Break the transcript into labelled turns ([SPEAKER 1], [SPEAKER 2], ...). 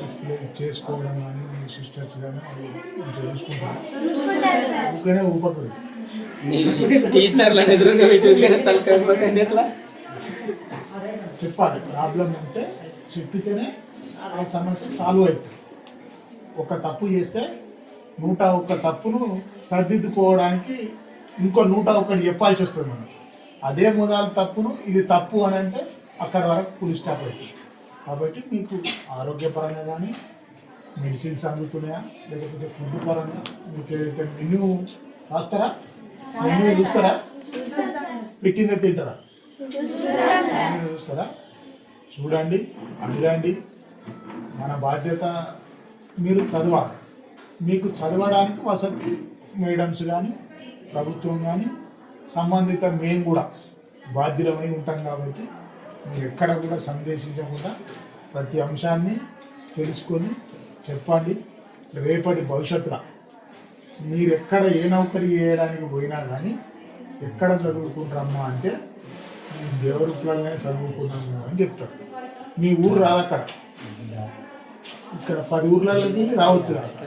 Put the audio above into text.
[SPEAKER 1] Display చేసుకోవడం కానీ మీ sisters కానీ చూసుకుంటారు. ఊపకరు
[SPEAKER 2] టీచర్లను ఎదురుగా పెట్టి తలకాయ ఎట్లా?
[SPEAKER 1] చెప్పాలి. ప్రాబ్లం ఉంటే చెప్పితేనే ఆ సమస్య సాల్వ్ అవుతుంది. ఒక తప్పు చేస్తే నూట ఒక్క తప్పును సర్దిద్దుకోవడానికి ఇంకో నూట ఒక్కటి చెప్పాల్సి వస్తుంది మనం అదే మొదలు తప్పును ఇది తప్పు అని అంటే అక్కడ వరకు పులి స్టాప్ అవుతుంది. కాబట్టి మీకు ఆరోగ్యపరంగా కానీ మెడిసిన్స్ అందుతున్నాయా? లేకపోతే ఫుడ్ పరంగా? మీకు ఏదైతే మెన్యూ రాస్తారా? మెన్యూ చూస్తారా? పెట్టిందే తింటారా? మెన్యూ చూస్తారా? చూడండి అడగండి. మన బాధ్యత మీరు చదవాలి. మీకు చదవడానికి వసతి మేడమ్స్ కానీ ప్రభుత్వం కానీ సంబంధిత మేము కూడా బాధ్యులమై ఉంటాం కాబట్టి ఎక్కడ కూడా సందేశించకుండా ప్రతి అంశాన్ని తెలుసుకొని చెప్పండి. రేపటి భవిష్యత్తులో మీరు ఎక్కడ ఏ నౌకరీ చేయడానికి పోయినా కానీ ఎక్కడ చదువుకుంటారమ్మా అంటే మేము దేవరుపులనే చదువుకున్నాము అని చెప్తారు. మీ ఊరు రాదు అక్కడ. ఇక్కడ పది ఊర్లలోకి రావచ్చు కదా